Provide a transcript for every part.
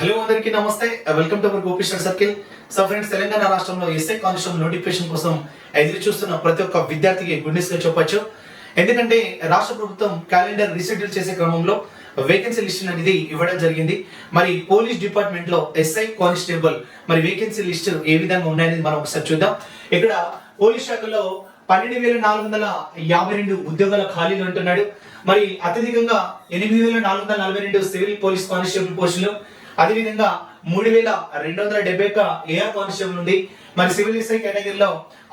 Hello అందరికీ నమస్తే. Welcome to our circle so friends Telangana రాష్ట్రంలో ఎస్ఐ కానిస్టేబుల్ నోటిఫికేషన్ కోసం ఎదురు చూస్తున్న ప్రతి ఒక్క విద్యార్థికి గుడ్ న్యూస్గా చెప్పొచ్చు. ఎందుకంటే రాష్ట్ర ప్రభుత్వం క్యాలెండర్ రీషెడ్యూల్ చేసే క్రమంలో వేకెన్సీ లిస్ట్ అనేది ఇవ్వడం జరిగింది. మరి పోలీస్ డిపార్ట్మెంట్లో ఎస్ఐ కానిస్టేబుల్ మరి వేకెన్సీ లిస్ట్ ఏ విధంగా ఉన్నాయనేది మనం ఒకసారి చూద్దాం. ఇక్కడ పోలీస్ శాఖలో పన్నెండు వేల నాలుగు వందల యాభై రెండు ఉద్యోగాల ఖాళీలు అంటున్నాడు. మరి అత్యధికంగా ఎనిమిది వేల నాలుగు వందల నలభై రెండు సివిల్ పోలీస్ కానిస్టేబుల్ పోస్టులు. అదేవిధంగా మూడు వేల రెండు వందల డెబ్బై ఒక్క ఏఆర్ కానిస్టేబుల్ ఉంది మరి సివిల్ ఎస్ఐ కేటగిరీలో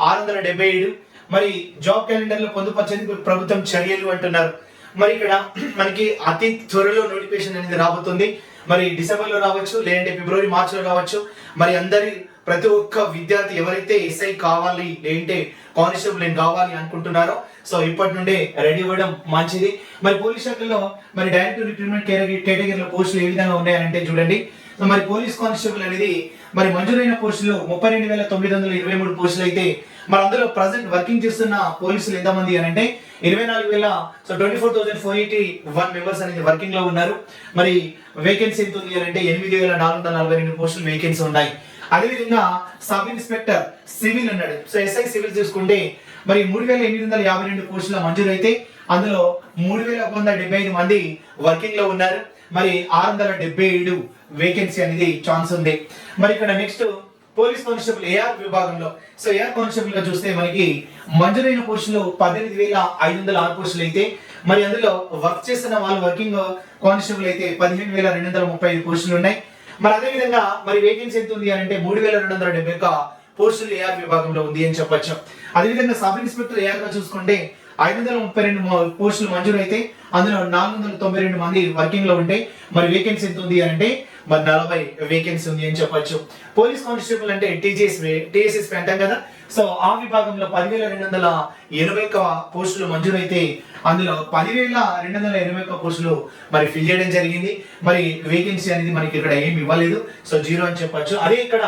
ఆరు వందల డెబ్బై ఏడు మరి జాబ్ క్యాలెండర్లో పొందుపరిచేందుకు ప్రభుత్వం చర్యలు అంటున్నారు. మరి ఇక్కడ మనకి అతి త్వరలో నోటిఫికేషన్ అనేది రాబోతుంది. మరి డిసెంబర్లో రావచ్చు లేదంటే ఫిబ్రవరి మార్చిలో రావచ్చు. మరి అందరి ప్రతి ఒక్క విద్యార్థి ఎవరైతే ఎస్ఐ కావాలి లేంటే కానిస్టేబుల్ నేను కావాలి అనుకుంటున్నారో సో ఇప్పటి నుండే రెడీ అవ్వడం మంచిది. మరి పోలీస్ శాఖలో మరి డైరెక్ట్ రిక్రూట్మెంట్ కేటగిరీలో పోస్టులు ఏ విధంగా ఉన్నాయంటే చూడండి. సో మరి పోలీస్ కానిస్టేబుల్ అనేది మరి మంజూరైన పోస్టులు ముప్పై రెండు వేల తొమ్మిది వందల ఇరవై మూడు పోస్టులు అయితే మరి అందులో ప్రజెంట్ వర్కింగ్ చేస్తున్న పోలీసులు ఎంతమంది అని అంటే ఇరవై నాలుగు వేల so twenty four thousand four eighty one members అనేది వర్కింగ్లో ఉన్నారు. మరి వేకెన్సీ ఎంత ఉంది అని అంటే ఎనిమిది వేల నాలుగు వందల నలభై రెండు పోస్టులు వేకెన్సీ ఉన్నాయి. అదేవిధంగా సబ్ ఇన్స్పెక్టర్ సివిల్ ఉన్నాడు. సో ఎస్ఐ సివిల్ చూసుకుంటే మరి మూడు వేల ఎనిమిది వందల యాభై రెండు పోస్టుల మంజూరు అయితే అందులో మూడు వేల ఒక వందల డెబ్బై ఐదు మంది వర్కింగ్లో ఉన్నారు. మరి ఆరు వందల డెబ్బై ఏడు వేకెన్సీ అనేది ఛాన్స్ ఉంది. మరి ఇక్కడ నెక్స్ట్ పోలీస్ కానిస్టేబుల్ ఏఆర్ విభాగంలో. సో ఏఆర్ కానిస్టేబుల్గా చూస్తే మనకి మంజూరైన పోస్టులు పద్దెనిమిది వేల ఐదు వందల ఆరు పోస్టులు అయితే మరి అందులో వర్క్ చేస్తున్న వాళ్ళు వర్కింగ్ కానిస్టేబుల్ అయితే పదిహేను వేల రెండు వందల ముప్పై ఐదు పోస్టులు ఉన్నాయి. మరి అదేవిధంగా మరి వేకెన్సీ ఎంత ఉంది అని అంటే మూడు వేల రెండు వందల డెబ్బై ఒక్క పోస్టులు ఏఆర్ విభాగంలో ఉంది అని చెప్పొచ్చు. అదేవిధంగా సబ్ ఇన్స్పెక్టర్ ఏఆర్గా చూసుకుంటే ఐదు వందల ముప్పై రెండు పోస్టులు మంజూరు అయితే అందులో నాలుగు వందల తొంభై రెండు మంది వర్కింగ్లో ఉంటే మరి వేకెన్సీ ఎంత ఉంది అని అంటే మరి నలభై వేకెన్సీ ఉంది అని చెప్పొచ్చు. పోలీస్ కానిస్టేబుల్ అంటే టీజీఎస్ టీఎస్ఎస్ అంటాం కదా సో ఆ విభాగంలో పదివేల రెండు వందల ఇరవై ఒక్క పోస్టులు మంజూరైతే అందులో పదివేల రెండు వందల ఇరవై ఒక్క పోస్టులు మరి ఫిల్ చేయడం జరిగింది. మరి వేకెన్సీ అనేది మనకి ఇక్కడ ఏమి ఇవ్వలేదు. సో జీరో అని చెప్పొచ్చు. అదే ఇక్కడ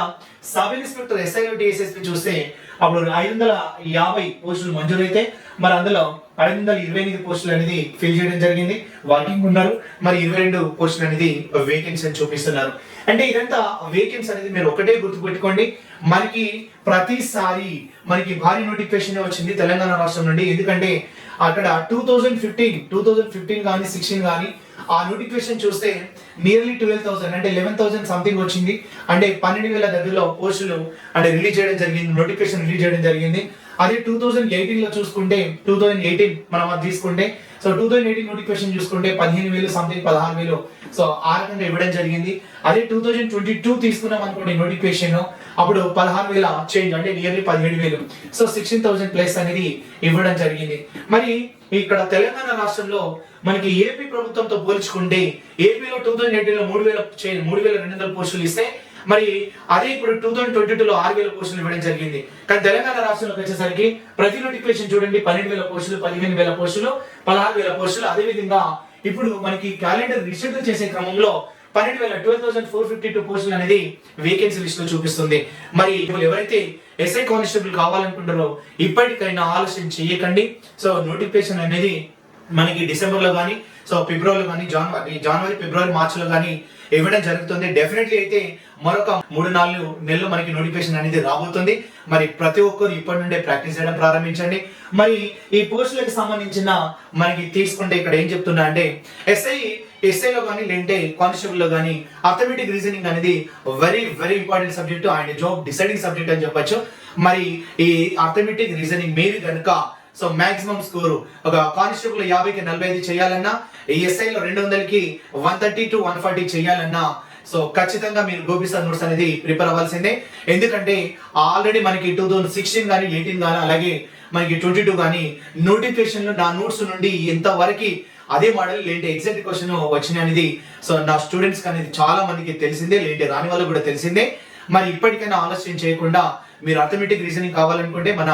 సబ్ ఇన్స్పెక్టర్ ఎస్ఐలో టీఎస్ఎస్పి చూస్తే అప్పుడు ఐదు వందల యాభై పోస్టులు మంజూరైతే. మరి అందులో ఐదు వందల ఇరవై ఎనిమిది పోస్టులు అనేది ఫిల్ చేయడం జరిగింది. వర్కింగ్ ఉన్నారు. మరి ఇరవై రెండు పోస్టులు అనేది వేకెన్సీ అని చూపిస్తున్నారు. అంటే ఇదంతా వేకెన్సీ అనేది మీరు ఒకటే గుర్తుపెట్టుకోండి. మనకి ప్రతిసారి మనకి భారీ నోటిఫికేషన్ వచ్చింది తెలంగాణ రాష్ట్రం నుండి. ఎందుకంటే అక్కడ two thousand fifteen two thousand fifteen కానీ సిక్స్టీన్ కానీ ఆ నోటిఫికేషన్ చూస్తే నియర్లీ ట్వెల్వ్ థౌసండ్ అంటే లెవెన్ థౌసండ్ సంథింగ్ వచ్చింది. అంటే పన్నెండు వేల దగ్గరలో పోస్టులు అంటే రిలీజ్ చేయడం జరిగింది నోటిఫికేషన్ రిలీజ్ చేయడం జరిగింది. అదే టూ థౌసండ్ ఎయిటీన్లో చూసుకుంటే టూ థౌసండ్ ఎయిటీన్ మనం అది తీసుకుంటే so two thousand eighteen notification చూసుకుంటే పదిహేను వేలు సంథింగ్ పదహారు వేలు. సో ఆ రకంగా ఇవ్వడం జరిగింది. అదే టూ థౌసండ్ ట్వంటీ టూ తీసుకున్నాం అనుకోండి నోటిఫికేషన్ అప్పుడు పదహారు వేల చేంజ్ అంటే నియర్లీ పదిహేడు వేలు. సో సిక్స్టీన్ థౌసండ్ ప్లస్ అనేది ఇవ్వడం జరిగింది. మరి ఇక్కడ తెలంగాణ రాష్ట్రంలో మనకి ఏపీ ప్రభుత్వంతో పోల్చుకుంటే ఏపీలో టూ థౌసండ్ ఎయిటీన్లో మూడు వేల మూడు వేల రెండు వందల పోస్టులు ఇస్తే మరి అదే ఇప్పుడు టూ థౌసండ్ ట్వంటీ టూ లో ఆరు వేల పోస్టులు ఇవ్వడం జరిగింది. కానీ తెలంగాణ రాష్ట్రంలోకి వచ్చేసరికి ప్రతి నోటిఫికేషన్ చూడండి పన్నెండు వేల పోస్టులు పదిహేను వేల పోస్టులు పదహారు వేల పోస్టులు. అదే విధంగా ఇప్పుడు మనకి క్యాలెండర్ రిషెడ్యూల్ చేసే క్రమంలో పన్నెండు వేల twelve thousand four fifty two పోస్టులు అనేది వేకెన్సీ లిస్ట్లో చూపిస్తుంది. మరి ఇప్పుడు ఎవరైతే ఎస్ఐ కానిస్టేబుల్ కావాలనుకుంటారో ఇప్పటికైనా ఆలోచన చేయకండి. సో నోటిఫికేషన్ అనేది మనకి డిసెంబర్లో కానీ సో ఫిబ్రవరిలో కానీ జనవరి జనవరి ఫిబ్రవరి మార్చిలో కానీ ఇవ్వడం జరుగుతుంది. డెఫినెట్లీ అయితే మరొక మూడు నాలుగు నెలలు మనకి నోటిఫికేషన్ అనేది రాబోతుంది. మరి ప్రతి ఒక్కరు ఇప్పటి నుండే ప్రాక్టీస్ చేయడం ప్రారంభించండి. మరి ఈ పోస్టులకు సంబంధించిన మనకి తీసుకుంటే ఇక్కడ ఏం చెప్తున్నా అంటే ఎస్ఐ ఎస్ఐలో కానీ లేదంటే కానిస్టేబుల్లో కానీ అథమెటిక్ రీజనింగ్ అనేది very very important subject and job deciding subject అని చెప్పొచ్చు. మరి ఈ అథమెటిక్ రీజనింగ్ మీరు కనుక సో మాక్సిమం స్కోరు ఒక కానిస్టేబుల్ యాభైకి నలభై ఐదు చేయాలన్నా ఎస్ఐలో రెండు వందలకి one thirty to one forty చేయాలన్నా సో ఖచ్చితంగా మీరు గోపిస్తా నోట్స్ అనేది ప్రిపేర్ అవ్వాల్సిందే. ఎందుకంటే ఆల్రెడీ మనకి టూ థౌసండ్ సిక్స్టీన్ కానీ ఎయిటీన్ కానీ అలాగే మనకి ట్వంటీ టూ కానీ నోటిఫికేషన్లు నా నోట్స్ నుండి ఎంతవరకు అదే మోడల్ లేంటి ఎగ్జాక్ట్ క్వశ్చన్ వచ్చినాయి అనేది సో నా స్టూడెంట్స్ అనేది చాలా మందికి తెలిసిందే లేంటి రాని వాళ్ళకి కూడా తెలిసిందే. మరి ఇప్పటికైనా ఆలస్యం చేయకుండా మీరు అథమెటిక్ రీజనింగ్ కావాలనుకుంటే మన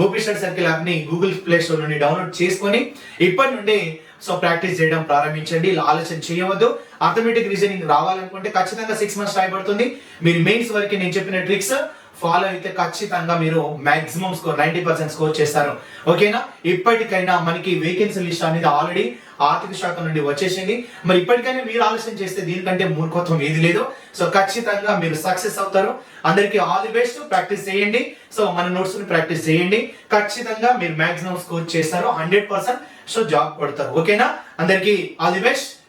గోపిస్టర్ సర్కిల్ యాప్ని గూగుల్ ప్లే స్టోర్ నుండి డౌన్లోడ్ చేసుకొని ఇప్పటి నుండి సో ప్రాక్టీస్ చేయడం ప్రారంభించండి. ఇలా ఆలోచన చేయవద్దు. అథమెటిక్ రీజనింగ్ రావాలనుకుంటే ఖచ్చితంగా సిక్స్ మంత్స్ టైం పడుతుంది. మీరు మెయిన్స్ వరకు నేను చెప్పిన ట్రిక్స్ ఫాలో అయితే ఖచ్చితంగా మీరు maximum score ninety percent score చేస్తారు. ఓకేనా? ఇప్పటికైనా మనకి వేకెన్సీ లిస్ట్ అనేది ఆల్రెడీ ఆర్థిక శాఖ నుండి వచ్చేసింది. మరి ఇప్పటికైనా మీరు ఆలస్యం చేస్తే దీనికంటే మూర్ఖత్వం ఏది లేదు. సో ఖచ్చితంగా మీరు సక్సెస్ అవుతారు. అందరికీ ఆల్ ది బెస్ట్ ప్రాక్టీస్ చేయండి. సో మన నోట్స్ని ప్రాక్టీస్ చేయండి. ఖచ్చితంగా మీరు మాక్సిమం స్కోర్ చేస్తారు హండ్రెడ్ పర్సెంట్ సో జాబ్ కొడతారు. ఓకేనా? అందరికీ ఆల్ ది బెస్ట్